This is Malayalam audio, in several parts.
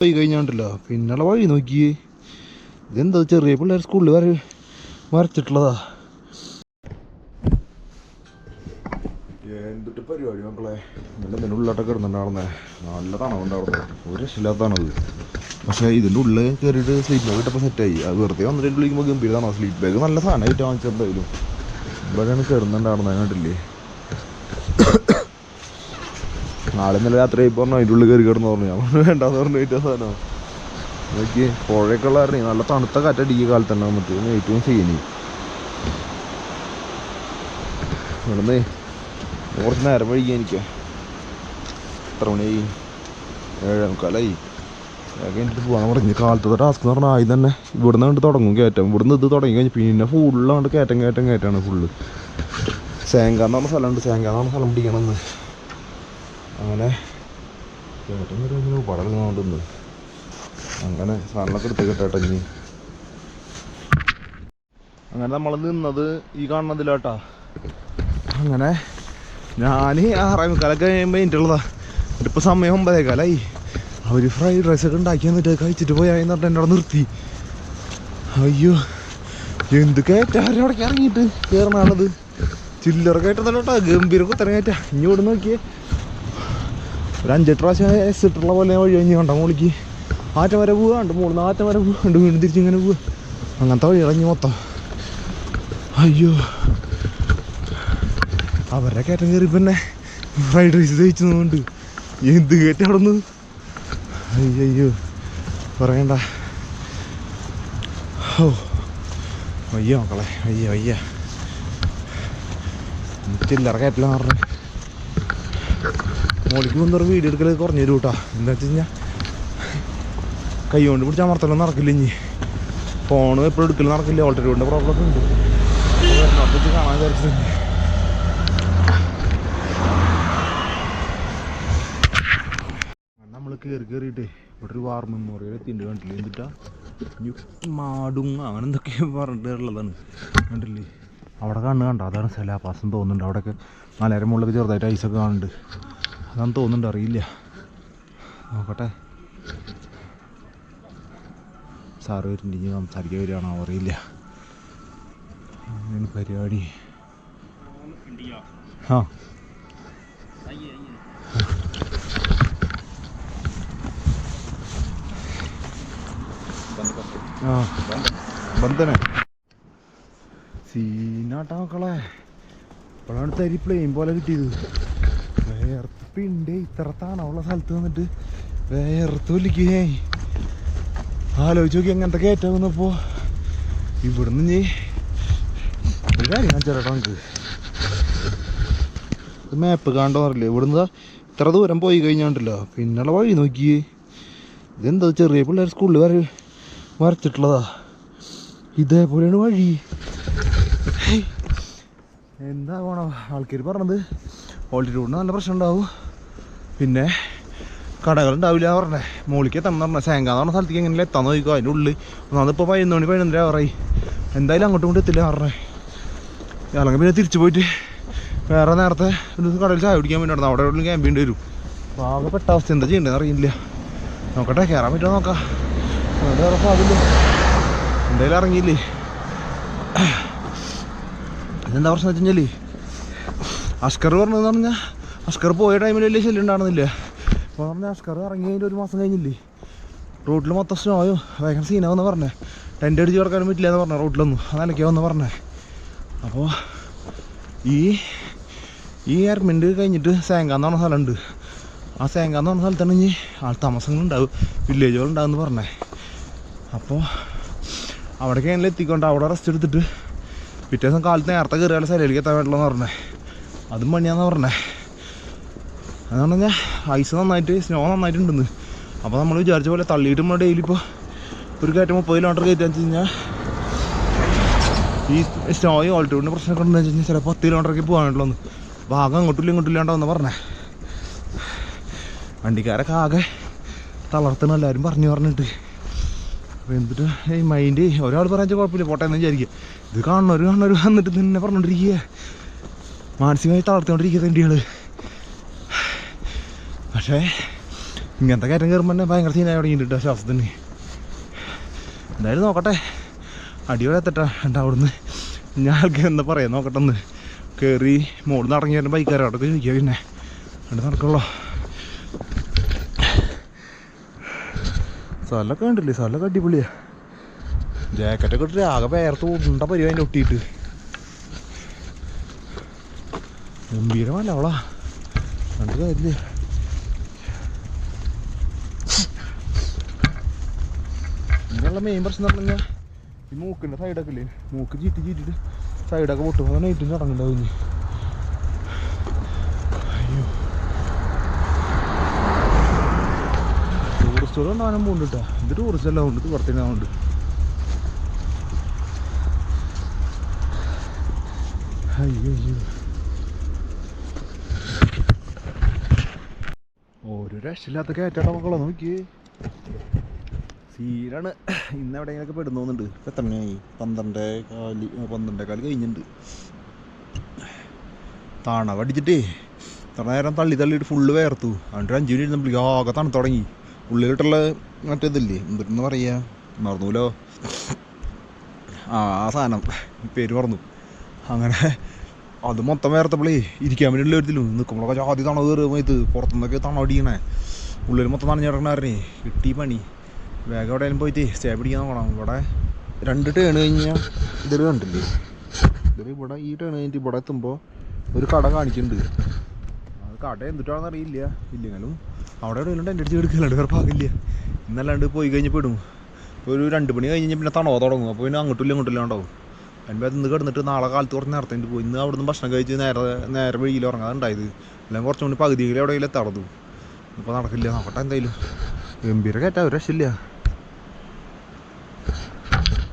പോയി കഴിഞ്ഞാണ്ടല്ലോ പിന്നുള്ള വഴി നോക്കിയേ ഇതെന്താ ചെറിയ പിള്ളേർ സ്കൂളിൽ വര വരച്ചിട്ടുള്ളതാ എന്തിട്ട് പരിപാടി മക്കളെ. നല്ല ഇതിന്റെ ഉള്ളിലോട്ടൊക്കെ കിടന്നുണ്ടാവുന്നേ നല്ല തണവുണ്ടാവുന്നത് ഒരു രക്ഷയില്ലാത്തതാണത് പക്ഷേ ഇതിന്റെ ഉള്ളിൽ കയറിയിട്ട് സ്ലീപ്പ് ബാഗ് ഇട്ടപ്പോൾ സെറ്റായി അത് വെറുതെ വന്നിട്ട് വിളിക്കുമ്പോൾ ഗംഭീരതാണോ? സ്ലീപ്പ് ബാഗ് നല്ല സാധനമായിട്ട് വാങ്ങിച്ചിട്ടുണ്ടായാലും ഇവിടെയാണ് കയറുന്നുണ്ടാവുന്നത് കണ്ടില്ലേ നാളെ ഇന്നലെ രാത്രി ആയി പറഞ്ഞു അതിന്റെ ഉള്ളിൽ കയറി കിടന്ന് പറഞ്ഞു. ഞാൻ പറഞ്ഞു വേണ്ടാന്ന് പറഞ്ഞു ഏറ്റ സാധനം. നോക്കി പുഴയൊക്കെ ഉള്ള അറിഞ്ഞു നല്ല തണുത്ത കാറ്റടിക്കുക കാലത്ത് തന്നെ നമുക്ക് ഏറ്റവും സീനി ഇവിടുന്ന് കുറച്ച് നേരം വഴിക്കാൻ എനിക്ക്. എത്ര മണിയായി? ഏഴേ മുക്കാലായി. എനിക്ക് പോകാൻ പറഞ്ഞു. കാലത്തെ ടാസ്ക് എന്ന് പറഞ്ഞാൽ ആദ്യം തന്നെ. ഇവിടുന്ന് കണ്ട് തുടങ്ങും കയറ്റം. ഇവിടുന്ന് ഇത് തുടങ്ങി കഴിഞ്ഞ് പിന്നെ ഫുള്ളാണ്ട് കയറ്റം കയറ്റം കയറ്റാണ് ഫുള്ള് സേങ്കാന്ന് പറഞ്ഞ സ്ഥലമുണ്ട്. സേങ്കാന്ന് പറഞ്ഞ സ്ഥലം പിടിക്കണമെന്ന്. അങ്ങനെ ചേട്ടൻ വരുമ്പോൾ പടലുകൊണ്ടിന്ന് അങ്ങനെ സാധനമൊക്കെ എടുത്ത് കേട്ടോ ഇനി. അങ്ങനെ നമ്മൾ നിന്നത് ഈ കാണുന്നതിലാട്ടാ. അങ്ങനെ ഞാൻ ആറേ മുക്കാലൊക്കെ കഴിയുമ്പോൾ ഉള്ളതാ. ഇപ്പൊ സമയം ഒമ്പതേ കാലായി അവർ ഫ്രൈഡ് റൈസ് ഒക്കെ ഉണ്ടാക്കി എന്നിട്ട് കഴിച്ചിട്ട് പോയാന്ന് പറഞ്ഞിട്ട് എന്നോട് നിർത്തി. അയ്യോ എന്ത് കയറ്റാരും അവിടെ ഇറങ്ങിയിട്ട് കയറണാണത് ചില്ലറ കയറ്റതല്ലോട്ടാ ഗംഭീര കുത്തര കയറ്റാ. ഇങ്ങോട്ട് നോക്കിയേ. ഒരു അഞ്ചെട്ട് പ്രാവശ്യം എസ് ഇട്ടുള്ള പോലെ വഴി കഴിഞ്ഞ് കണ്ട? മോളിക്ക് ആറ്റം വരെ പോവാണ്ട് മോളിൽ നിന്ന് ആറ്റം വരെ പോവാണ്ട് വീണ്ടും തിരിച്ചിങ്ങനെ പോവുക. അങ്ങനത്തെ വഴി ഇറങ്ങി മൊത്തം. അയ്യോ. അവരുടെ കയറ്റം കയറി പിന്നെ ഫ്രൈഡ് റൈസ് കഴിച്ചതുകൊണ്ട് എന്ത് കയറ്റം അവിടെ നിന്ന് അയ്യോ പറയണ്ട. ഓ വയ്യ മക്കളെ വയ്യ വയ്യ. ചില്ലറ കയറ്റില്ല പറഞ്ഞു. മോളിക്ക് വന്നൊരു വീഡിയോ എടുക്കൽ കുറഞ്ഞു തരും കേട്ടോ എന്താ വെച്ച് കഴിഞ്ഞാൽ കൈ കൊണ്ട് പിടിച്ച് നടക്കില്ല ഇനി. ഫോണ് എപ്പോഴും എടുക്കൽ നടക്കില്ല ഓൾറെഡി കൊണ്ട് പ്രോബ്ലം ഒക്കെ ഉണ്ട്. കാണാൻ വിചാരിച്ചിട്ട് നമ്മൾ കയറി കയറിയിട്ട് ഇവിടെ ഒരു വാർ മെമ്മോറിയൽ എത്തിയിട്ട് കണ്ടില്ലേ? എന്നിട്ടാ മാടും അങ്ങനെ എന്തൊക്കെയോ പറഞ്ഞിട്ടുള്ളതാണ്. കണ്ടില്ലേ? അവിടെ കണ്ണ് കണ്ടോ? അതാണ് സെലാപാസം തോന്നുന്നുണ്ട്. അവിടെയൊക്കെ മലയുടെ മുകളിലൊക്കെ ചെറുതായിട്ട് ഐസൊക്കെ കാണുന്നുണ്ട്. അതാന്ന് തോന്നുന്നുണ്ട് അറിയില്ല. നോക്കട്ടെ. സാറ് വരുന്നുണ്ട് ഇനി സംസാരിക്കാൻ വരികയാണോ അറിയില്ല. അങ്ങനെയാണ് പരിപാടി? ആ. സീനാട്ടാ മക്കളെ. ഇപ്പോഴാണ് തരി പ്ലെയിൻ പോലെ കിട്ടിയത്. വേർത്ത് പിണ്ടേ ഇത്രത്താണ് ഉള്ള സ്ഥലത്ത് നിന്നിട്ട് വേർത്ത് വലിക്കേ ആലോചിച്ച് നോക്കി എങ്ങനത്തെ കയറ്റം വന്നപ്പോ ഇവിടുന്ന് ഞാൻ കാര്യം ചേട്ടാ നമുക്ക്. മാപ്പ് കാണണ്ടോ അറിയില്ല? ഇവിടുന്ന് ഇത്ര ദൂരം പോയി കഴിഞ്ഞാണ്ടല്ലോ. പിന്നുള്ള വഴി നോക്കിയേ ഇതെന്താ ചെറിയ പിള്ളേർ സ്കൂളിൽ വര വരച്ചിട്ടുള്ളതാ. ഇതേപോലെയാണ് വഴി. എന്താ പോണോ? ആൾക്കാർ പറഞ്ഞത് ഓൾട്ടിറ്റ്യൂഡിന് നല്ല പ്രശ്നം ഉണ്ടാവും. പിന്നെ കടകളുണ്ടാവില്ല പറഞ്ഞേ. മോളിക്ക് എത്തണം പറഞ്ഞ. സേങ്കാന്ന് പറഞ്ഞ സ്ഥലത്തേക്ക് എങ്ങനെ എത്താൻ നോക്കിക്കോ അതിന്റെ ഉള്ളിൽ. ഒന്നാമതിപ്പോൾ പതിനൊന്ന് മണി പതിനൊന്നര പറയി എന്തായാലും അങ്ങോട്ടും ഇങ്ങോട്ടും എത്തില്ല പറഞ്ഞേ. അല്ലെങ്കിൽ പിന്നെ തിരിച്ചു പോയിട്ട് വേറെ നേരത്തെ ഒരു കടയിൽ ചായ കുടിക്കാൻ വേണ്ടി അവിടെ എവിടെയും ക്യാമ്പ് വരും. അപ്പോൾ ആകെ പെട്ട അവസ്ഥ എന്താ ചെയ്യേണ്ടതെന്ന് അറിയില്ല. നോക്കട്ടെ കയറാൻ പറ്റുമോ നോക്കാം. അതുകൊണ്ട് വേറെ എന്തായാലും ഇറങ്ങിയില്ലേ? ഇതെന്താ പ്രശ്നം വെച്ച് അഷ്കർ പറഞ്ഞതെന്ന് പറഞ്ഞാൽ അഷ്കർ പോയ ടൈമിൽ വലിയ ശല്യം ഉണ്ടാകുന്നില്ല അപ്പോൾ പറഞ്ഞാൽ അഷ്കർ ഇറങ്ങി കഴിഞ്ഞിട്ട് ഒരു മാസം കഴിഞ്ഞില്ലേ? റോട്ടിൽ മൊത്തം സ്നോയോ ഭയങ്കര സീനാവെന്ന് പറഞ്ഞേ. ടെന്റ് അടിച്ച് കിടക്കാനും പറ്റില്ല എന്ന് പറഞ്ഞേ റോട്ടിലൊന്നും. അത് നിലയ്ക്കാവെന്ന് പറഞ്ഞേ. അപ്പോൾ ഈ ഈ എയർമെന്റ് കഴിഞ്ഞിട്ട് സേങ്കാന്ന് പറഞ്ഞ സ്ഥലമുണ്ട്. ആ സേങ്കാന്ന് പറഞ്ഞ സ്ഥലത്താണ് ഇനി ആൾ താമസങ്ങളുണ്ടാവും വില്ലേജുകളുണ്ടാവും എന്ന് പറഞ്ഞേ. അപ്പോൾ അവിടേക്ക് എങ്ങനെ എത്തിക്കൊണ്ട് അവിടെ റെസ്റ്റ് എടുത്തിട്ട് പിറ്റേ ദിവസം കാലത്ത് നേരത്തെ കയറിയാലും സ്ഥലയിലേക്ക് എത്താൻ പറ്റില്ലെന്ന് പറഞ്ഞേ. അതും പണിയാന്ന് പറഞ്ഞേ. അതെന്ന് ഞാൻ ഐസ് നന്നായിട്ട് സ്നോ നന്നായിട്ടുണ്ടെന്ന്. അപ്പോൾ നമ്മൾ വിചാരിച്ച പോലെ തള്ളിയിട്ട് നമ്മൾ ഡെയിലി ഇപ്പോൾ ഒരു കയറ്റം മുപ്പത് കിലോമീറ്റർ കയറ്റാന്ന് വെച്ച് കഴിഞ്ഞാൽ ഈ സ്നോയും ഓൾട്ടിറ്റ്യൂഡിന്റെ പ്രശ്നമൊക്കെ ഉണ്ടെന്ന് വെച്ച് കഴിഞ്ഞാൽ ചിലപ്പോൾ പത്ത് കിലോമീറ്ററൊക്കെ പോകാനുള്ളൂ ഭാഗം അങ്ങോട്ടും ഇങ്ങോട്ടും എന്ന് പറഞ്ഞേ. വണ്ടിക്കാരൊക്കെ ആകെ തളർത്തണം എല്ലാവരും പറഞ്ഞു പറഞ്ഞിട്ട്. അപ്പോൾ എന്നിട്ട് ഈ മൈൻഡ് ഒരാൾ പറഞ്ഞാൽ കുഴപ്പമില്ല പോട്ടെ എന്ന് വിചാരിക്കുക ഇത് കാണുന്നവർ കാണുന്നവർ വന്നിട്ട് തന്നെ പറഞ്ഞുകൊണ്ടിരിക്കുക മാനസികമായി തളർത്തിക്കൊണ്ടിരിക്കുക തണ്ടികൾ പക്ഷേ ഇങ്ങനത്തെ കയറ്റം കയറുമ്പോൾ തന്നെ ഭയങ്കര സീനായി തുടങ്ങിയിട്ടുണ്ട് ശ്വാസത്തിന് എന്തായാലും നോക്കട്ടെ. അടിയോടെ എത്തട്ടെ എന്റെ അവിടുന്ന്. ഞാൻ ആൾക്ക് എന്താ പറയാ നോക്കട്ടെ ഒന്ന് കയറി മോളിൽ നിന്ന് ഇറങ്ങി വരുന്ന ബൈക്കാരോടൊക്കെ ചോദിക്കുക പിന്നെ. അവിടെ നടക്കുള്ളൂ. സ്ഥലമൊക്കെ കണ്ടില്ലേ? സ്ഥലമൊക്കെ അടിപൊളിയാ. ജാക്കറ്റൊക്കെ ഇട്ടിട്ട് ആകെ വേർത്ത് ഉണ്ട പരിപാടി ഒട്ടിയിട്ട്. ഗംഭീരമല്ല അവളാ. കണ്ടു കാര്യമില്ലേ ഇതിനുള്ള മെയിൻ പ്രശ്നം എന്ന് പറഞ്ഞാൽ ഈ മൂക്കിന്റെ സൈഡൊക്കെ ഇല്ലേ? മൂക്ക് ചീറ്റി ചീറ്റിട്ട് സൈഡൊക്കെ പൊട്ടും. അതാണ് ഏറ്റവും ഇനി അയ്യോ ടൂറിസ്റ്റുകൾ ഉണ്ടാകാനും പോകുന്നുണ്ട് കേട്ടോ ഇത് ടൂറിസ്റ്റ് എല്ലാം ഉണ്ട് ഇത് പുറത്തേനാവുണ്ട് അയ്യോ അയ്യോ. ഒരു രക്ഷയില്ലാത്ത കയറ്റാട്ട മക്കളെ നോക്കിയേ. സീനാണ്. ഇന്ന് എവിടെയെങ്കിലൊക്കെ പെടുന്നോന്നുണ്ട്. ഇപ്പം എത്ര മണിയായി? പന്ത്രണ്ട് കാലി പന്ത്രണ്ട് കാൽ കഴിഞ്ഞിട്ടുണ്ട് തണവടിച്ചിട്ടേ. ഇത്ര നേരം തള്ളി തള്ളിയിട്ട് ഫുള്ള് വേർത്തു. അതുകൊണ്ട് ഒരു അഞ്ച് മിനിറ്റ് ഇരുന്നപ്പോഴേക്കും ആകെ തണുത്ത് തുടങ്ങി. ഉള്ളിലിട്ടുള്ള മറ്റേതില്ലേ? എന്തിട്ടെന്ന് പറയുക മറന്നൂലോ? ആ ആ സാധനം. പേര് മറന്നു. അങ്ങനെ അത് മൊത്തം വേർത്തപ്പോളേ ഇരിക്കാൻ വേണ്ടിയുള്ള ഒരു നിൽക്കുമ്പോഴൊക്കെ ജാതി തണ കയറുമ്പോൾ ഇത് പുറത്തുനിന്നൊക്കെ തണവ് അടിക്കണേ ഉള്ളിൽ മൊത്തം നനഞ്ഞിടക്കണേ കിട്ടി പണി. വേഗം എവിടെയാലും പോയിട്ട് സ്റ്റേ പിടിക്കാൻ നോക്കണം. ഇവിടെ രണ്ട് ടേൺ കഴിഞ്ഞാൽ ഇതിൽ കണ്ടില്ലേ? ഇതിൽ ഇവിടെ ഈ ടേൺ കഴിഞ്ഞിട്ട് ഇവിടെ എത്തുമ്പോൾ ഒരു കട കാണിക്കുന്നുണ്ട് അത് കട എന്തിട്ടാണെന്ന് അറിയില്ല. ഇല്ലെങ്കിലും അവിടെ എവിടെയെങ്കിലും എന്റെ അടിച്ച് എടുക്കലുണ്ട് വേറെ പാകില്ല ഇന്നല്ലാണ്ട് പോയി കഴിഞ്ഞ് പെടും. ഇപ്പോൾ ഒരു രണ്ട് മണി കഴിഞ്ഞ് പിന്നെ തണോ തുടങ്ങും. അപ്പോൾ പിന്നെ അങ്ങോട്ടില്ല ഇങ്ങോട്ടും ഉണ്ടാവും അതിന്റെ ഇന്ന് കിടന്നിട്ട് നാളെ കാലത്ത് കുറച്ച് നേരത്തെ പോയി. ഇന്ന് അവിടെ നിന്ന് ഭക്ഷണം കഴിച്ച് നേരെ നേരെ വഴിയിൽ ഉറങ്ങാറുണ്ടായത് അല്ലെങ്കിൽ കുറച്ച് കൂടി പകുതിയിൽ എവിടെയെങ്കിലും എത്താറതു ഇപ്പോൾ നടക്കില്ല. നോക്കട്ടെ എന്തായാലും. ഗംഭീര കയറ്റാ ഒരു രക്ഷയില്ല.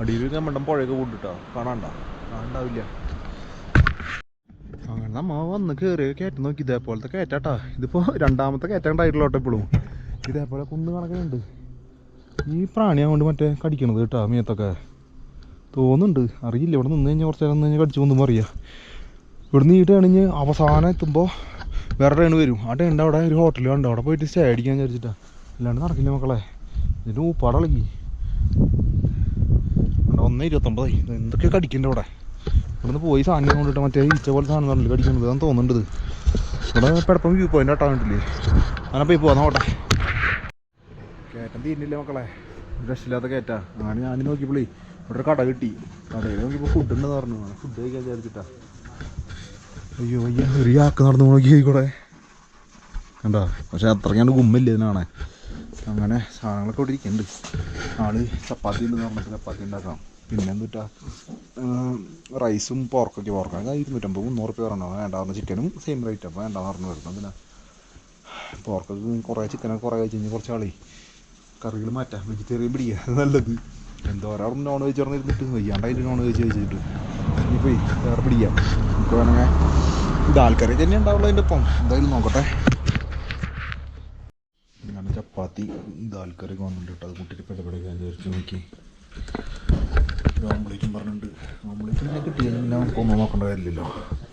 അടിയിൽ കമ്മണ്ടം പുഴയൊക്കെ കൂട്ടിട്ടോ കാണാണ്ട? കാണണ്ടാവില്ല നമ്മ വന്ന് കയറി കയറ്റം നോക്കി ഇതേപോലത്തെ കയറ്റാട്ടാ. ഇതിപ്പോ രണ്ടാമത്തെ കയറ്റം ഉണ്ടായിട്ടുള്ളൂ കേട്ടോ ഇപ്പോഴും ഇതേപോലെ കുന്ന് കണക്കുണ്ട് ഈ പ്രാണി അങ്ങോട്ട് മറ്റേ കടിക്കണത് കേട്ടോ മീത്തൊക്കെ. തോന്നുന്നുണ്ട്. അറിയില്ല. ഇവിടെ നിന്ന് കഴിഞ്ഞാൽ കുറച്ച് നേരം നിന്ന് കഴിഞ്ഞാൽ കടിച്ചു പോകുമ്പോൾ അറിയാം. ഇവിടുന്ന് ഈ ടേണിഞ്ഞ് അവസാനം എത്തുമ്പോൾ വേറെ ടേൺ വരും. ആ ടേണിന്റെ അവിടെ ഒരു ഹോട്ടൽ കണ്ടോ? അവിടെ പോയിട്ട് സ്റ്റേ അടിക്കാൻ വിചാരിച്ചിട്ടാ. അല്ലാണ്ട് നടക്കില്ല മക്കളെ. ഇതിന്റെ ഊപ്പാടളകി. ഒന്ന് ഇരുപത്തൊമ്പതായി. എന്തൊക്കെ കടിക്കണ്ട ഇവിടെ ഇവിടുന്ന് പോയി സാധനം കൊണ്ടിട്ട് മറ്റേ ഈച്ച പോലെ സാധനം കണ്ടില്ല കടിക്കുന്നത്? അതാണ് തോന്നുന്നുണ്ട് ഇവിടെ പെടപ്പം വ്യൂ പോയിന്റ് ആട്ടാ കണ്ടില്ലേ അങ്ങനെ പോയി പോവാ നോട്ടെ കയറ്റം തീരുന്നില്ല മക്കളെ? രക്ഷയില്ലാത്ത കയറ്റാ അങ്ങനെ ഞാൻ നോക്കിയപ്പോളേ ഇവിടെ ഒരു കട കിട്ടി. കടയിൽ നോക്കിയപ്പോൾ ഫുഡ് ഉണ്ടെന്ന് പറഞ്ഞു. ഫുഡ് കഴിക്കാൻ വിചാരിച്ചിട്ടാ. അയ്യോ അയ്യോ ഒരു യാക്ക് നടന്നു നോക്കി കൂടെ കണ്ടോ? പക്ഷെ അത്രയ്ക്കാണ്ട് ഗുമ്മില്ല ഇതിനാണെ. അങ്ങനെ സാധനങ്ങളൊക്കെ ഇവിടെ ഇരിക്കുന്നുണ്ട്. ആൾ ചപ്പാത്തി ഉണ്ടെന്ന് പറഞ്ഞിട്ട് ചപ്പാത്തി ഉണ്ടാക്കാം പിന്നെ എന്തുട്ടാ റൈസും പോർക്കൊക്കെ പോർക്കൊക്കെ ഇരുന്നൂറ്റമ്പത് മുന്നൂറ് ഉറുപ്പ്യ പറഞ്ഞു. വേണ്ട വേണ്ടാന്ന് ചിക്കനും സെയിം റേറ്റ് അപ്പോൾ വേണ്ടാന്ന് പറഞ്ഞു വരുന്നത് പിന്നെ പോർക്കൊക്കെ കുറേ ചിക്കനൊക്കെ കുറേ കഴിച്ച് കഴിഞ്ഞാൽ കുറച്ച് ആളേ. കറികൾ മാറ്റാം. വെജിറ്റേറിയൻ പിടിക്കുക നല്ലത്. നല്ലത് എന്തോരം നോൺ വെജ് പറഞ്ഞിരുന്നിട്ട് വയ്യാണ്ടായിട്ട് നോൺ വെജ് കഴിച്ചിട്ട്. ഇനിയിപ്പോൾ വേറെ പിടിക്കാം. നമുക്ക് വേണമെങ്കിൽ ഇത് ആൾക്കാരെ തന്നെ ഉണ്ടാവുള്ളൂ അതിന്റെ ഒപ്പം. എന്തായാലും നോക്കട്ടെ. അങ്ങനെ ചപ്പാത്തി ദാൽക്കറി വന്നിട്ട് കേട്ടോ. അത് കൂട്ടിയിട്ട് പെടപെടക്കാൻ വിചാരിച്ചു നോക്കി. ഓംപ്ലേറ്റും പറഞ്ഞിട്ടുണ്ട്. ഓംപ്ലേറ്റ് ഞാൻ കിട്ടിയത് പിന്നെ നമുക്കൊന്നും നോക്കേണ്ട കാര്യമില്ലല്ലോ.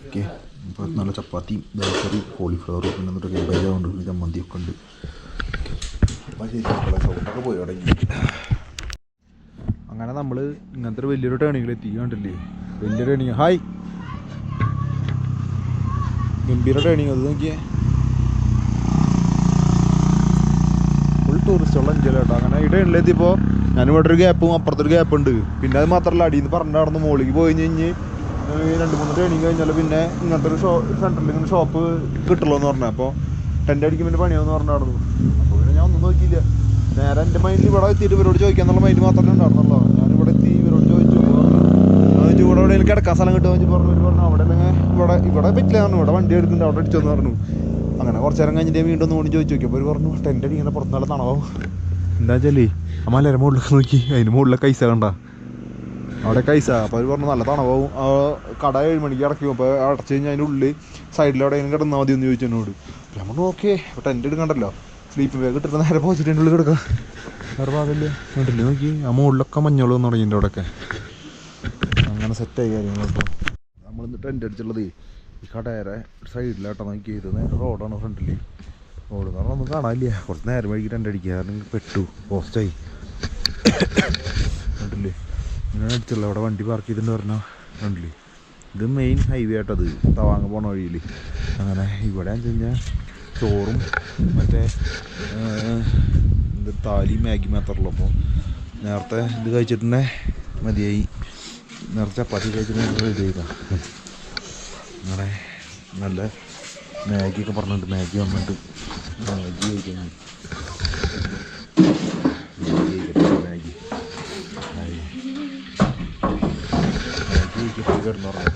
ഓക്കെ. ഇപ്പോൾ നല്ല ചപ്പാത്തി ബേക്കറി കോളിഫ്ലവറും പിന്നെ എന്നിട്ട് കേബേജ് ഉണ്ട് പിന്നെ ചമ്മന്തിയൊക്കെ ഉണ്ട്. അപ്പോൾ ശരി സൗണ്ടൊക്കെ പോയി തുടങ്ങി അങ്ങനെ നമ്മൾ ഇങ്ങനത്തെ ഒരു വലിയൊരു ടേണിങ്ങിൽ എത്തി കണ്ടില്ലേ? വലിയ ടേണിങ്. ഹായ്. ഗംഭീര ടേണിങ് അത് നോക്കിയേ. ഫുൾ ടൂറിസ്റ്റുള്ള അഞ്ചല കേട്ടോ. അങ്ങനെ ഈ ടേണിലെത്തിയപ്പോൾ ഞാൻ ഇവിടെ ഒരു ഗ്യാപ്പും അപ്പുറത്തൊരു ഗ്യാപ്പ് ഉണ്ട്. പിന്നെ അത് മാത്രമല്ല അടിയിൽ നിന്ന് പറഞ്ഞ നടന്ന് മുകളിലേക്ക് പോയി കഴിഞ്ഞ് കഴിഞ്ഞ് രണ്ട് മൂന്ന് ട്രെയിനിങ് കഴിഞ്ഞാൽ പിന്നെ ഇങ്ങനത്തെ ഒരു ഷോ സെന്ററിൽ ഇങ്ങനെ ഷോപ്പ് കിട്ടുള്ളൂ എന്ന് പറഞ്ഞു. അപ്പോൾ ടെന്റ് അടിക്കും പിന്നെ പണിയാന്ന് പറഞ്ഞു നടന്നു. അപ്പോൾ പിന്നെ ഞാൻ ഒന്നും നോക്കിയില്ല. നേരെ എന്റെ മൈൻഡിൽ ഇവിടെ എത്തിയിട്ട് ഇവരോട് ചോദിക്കാന്നുള്ള മൈൻഡ് മാത്രമേ ഉണ്ടായിരുന്നുള്ളൂ. ഞാൻ ഇവിടെ എത്തി ഇവരോട് ചോദിച്ചു ചോദിച്ചു ഇവിടെ എവിടെയെങ്കിലും കിടക്കാൻ സ്ഥലം കിട്ടുമെന്ന് പറഞ്ഞു പറഞ്ഞു അവിടെ അല്ലെങ്കിൽ ഇവിടെ ഇവിടെ പറ്റില്ല പറഞ്ഞു. ഇവിടെ വണ്ടി എടുക്കുന്നുണ്ട് അവിടെ അടിച്ചെന്ന് പറഞ്ഞു. അങ്ങനെ കുറച്ച് നേരം കഴിഞ്ഞിട്ട് വീണ്ടും ഒന്ന് ചോദിച്ചു നോക്കി. അപ്പോൾ ഒരു പറഞ്ഞു ടെന്റ് ഇങ്ങനെ പുറത്തുനിന്നുള്ള തണവാവും. എന്താ വെച്ചാലേ ആ മലയുടെ മുകളിലൊക്കെ നോക്കി. അതിന് മുകളിലെ കൈസ കണ്ട. അവിടെ കൈസ. അപ്പോൾ അവർ പറഞ്ഞു നല്ല തണവാവും. ആ കട ഏഴ് മണിക്ക് അടയ്ക്കും അപ്പോൾ അടച്ചു കഴിഞ്ഞാൽ അതിന്റെ ഉള്ളിൽ സൈഡിൽ എവിടെയെങ്കിലും കിടന്നാൽ മതി എന്ന് ചോദിച്ചു എന്നോട്. അപ്പോൾ പറഞ്ഞു ഓക്കെ. അപ്പോൾ ടെന്റ് എടുക്കണ്ടല്ലോ. സ്ലീപ്പിംഗ് ബാഗ് ഇട്ടിട്ട് നേരെ പോയിട്ട് ഉള്ളിൽ കിടക്കാം. വേറെ ഭാഗമില്ല. കണ്ടില്ലേ? നോക്കി. ആ മുകളിലൊക്കെ മഞ്ഞൾ വന്ന് തുടങ്ങിയിട്ടുണ്ട് അവിടെയൊക്കെ. അങ്ങനെ സെറ്റായി കാര്യങ്ങളൊക്കെ. നമ്മളിന്ന് ടെന്റ് അടിച്ചുള്ളത് ഈ കടയുടെ സൈഡിലാട്ടോ നോക്കി നേരെ റോഡാണ് ഫ്രണ്ടിൽ റോഡ് എന്ന് പറഞ്ഞാൽ ഒന്നും കാണാനില്ല. കുറച്ച് നേരം വഴിക്ക് രണ്ടടിക്കുക കാരണം പെട്ടു. പോസ്റ്റായി. കണ്ടില്ലേ ഇങ്ങനെ അടിച്ചുള്ള അവിടെ വണ്ടി പാർക്ക് ചെയ്തിട്ട് പറഞ്ഞാൽ കണ്ടില്ലേ ഇത് മെയിൻ ഹൈവേ ആട്ടത് തവാങ്ങ പോണ വഴിയിൽ അങ്ങനെ ഇവിടെ എന്ന് കഴിഞ്ഞാൽ ചോറും മറ്റേ എന്ത് താലി മാഗി മാത്രമല്ലോ അപ്പോൾ നേരത്തെ ഇത് കഴിച്ചിട്ടുണ്ടെ മതിയായി. നേരത്തെ ചപ്പാത്തി കഴിച്ചിട്ടുണ്ടെങ്കിൽ ഇത് ചെയ്താ. അങ്ങനെ നല്ല മാഗിയൊക്കെ പറഞ്ഞിട്ട് മാഗി വന്നിട്ട് മാഗി കഴിക്കുന്നു മാഗി കഴിക്കുന്നു മാഗി. മാഗി കഴിക്കപ്പോൾ കിടന്നുറങ്ങും